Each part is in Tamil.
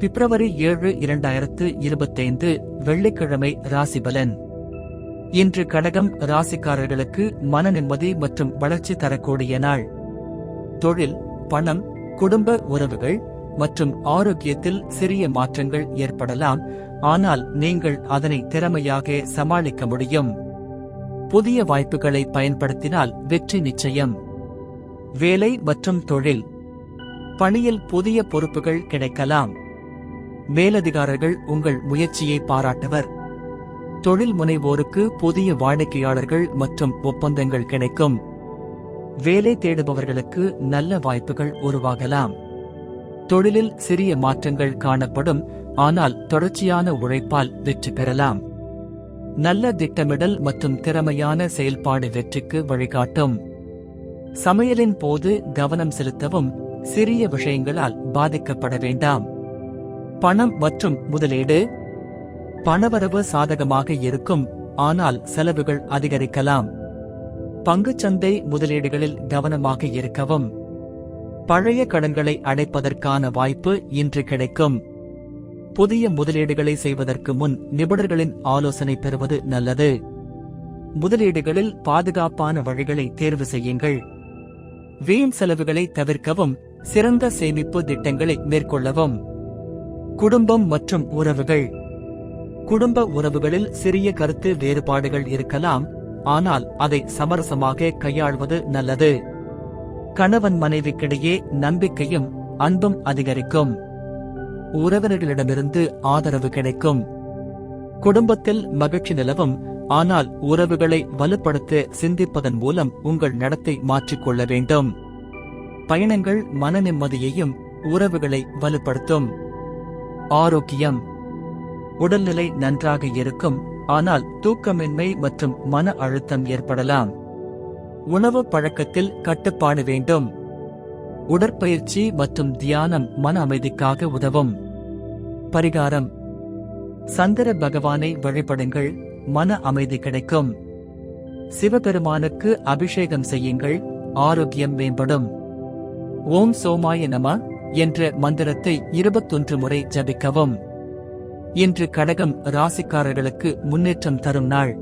பிப்ரவரி ஏழு இரண்டாயிரத்து இருபத்தைந்து வெள்ளிக்கிழமை ராசிபலன் இன்று கடகம் ராசிக்காரர்களுக்கு மன நிம்மதி மற்றும் வளர்ச்சி தரக்கூடிய நாள். தொழில் பணம் குடும்ப உறவுகள் மற்றும் ஆரோக்கியத்தில் சிறிய மாற்றங்கள் ஏற்படலாம் ஆனால் நீங்கள் அதனை திறமையாக சமாளிக்க முடியும். புதிய வாய்ப்புகளை பயன்படுத்தினால் வெற்றி நிச்சயம். வேலை மற்றும் தொழில். பணியில் புதிய பொறுப்புகள் கிடைக்கலாம். மேலதிகாரர்கள் உங்கள் முயற்சியை பாராட்டுவர். தொழில் முனைவோருக்கு புதிய வாடிக்கையாளர்கள் மற்றும் ஒப்பந்தங்கள் கிடைக்கும். வேலை தேடுபவர்களுக்கு நல்ல வாய்ப்புகள் உருவாகலாம். தொழிலில் சிறிய மாற்றங்கள் காணப்படும் ஆனால் தொடர்ச்சியான உழைப்பால் வெற்றி பெறலாம். நல்ல திட்டமிடல் மற்றும் திறமையான செயல்பாடு வெற்றிக்கு வழிகாட்டும். சமையலின் போது கவனம் செலுத்தவும் சிறிய விஷயங்களால் பாதிக்கப்பட வேண்டாம். பணம் மற்றும் முதலீடு. பணவரவு சாதகமாக இருக்கும் ஆனால் செலவுகள் அதிகரிக்கலாம். பங்குச்சந்தை முதலீடுகளில் கவனமாக இருக்கவும். பழைய கடன்களை அடைப்பதற்கான வாய்ப்பு இன்று கிடைக்கும். புதிய முதலீடுகளை செய்வதற்கு முன் நிபுணர்களின் ஆலோசனை பெறுவது நல்லது. முதலீடுகளில் பாதுகாப்பான வழிகளை தேர்வு செய்யுங்கள். வீண் செலவுகளை தவிர்க்கவும் சிறந்த சேமிப்பு திட்டங்களை மேற்கொள்ளவும். குடும்பம் மற்றும் உறவுகள். குடும்ப உறவுகளில் சிறிய கருத்து வேறுபாடுகள் இருக்கலாம் ஆனால் அதை சமரசமாக கையாள்வது நல்லது. கணவன் மனைவிக்கிடையே நம்பிக்கையும் அன்பும் அதிகரிக்கும். உறவினர்களிடமிருந்து ஆதரவு கிடைக்கும். குடும்பத்தில் மகிழ்ச்சி நிலவும் ஆனால் உறவுகளை வலுப்படுத்த சிந்திப்பதன் மூலம் உங்கள் நடத்தை மாற்றிக்கொள்ள வேண்டும். பயணங்கள் மன நிம்மதியையும் உறவுகளை வலுப்படுத்தும். ஆரோக்கியம். உடல்நிலை நன்றாக இருக்கும் ஆனால் தூக்கமின்மை மற்றும் மன அழுத்தம் ஏற்படலாம். உணவு பழக்கத்தில் கட்டுப்பாடு வேண்டும். உடற்பயிற்சி மற்றும் தியானம் மன அமைதிக்காக உதவும். பரிகாரம். சந்திர பகவானை வழிபடுங்கள் மன அமைதி கிடைக்கும். சிவபெருமானுக்கு அபிஷேகம் செய்யுங்கள் ஆரோக்கியம் மேம்படும். ஓம் சோமாய நமா. என்ற மந்திரத்தை இருபத்தொன்று முறை ஜபிக்கவும். இன்று கடகம் ராசிக்காரர்களுக்கு முன்னேற்றம் தரும் நாள்.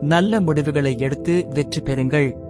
நல்ல முடிவுகளை எடுத்து வெற்றி பெறுங்கள்.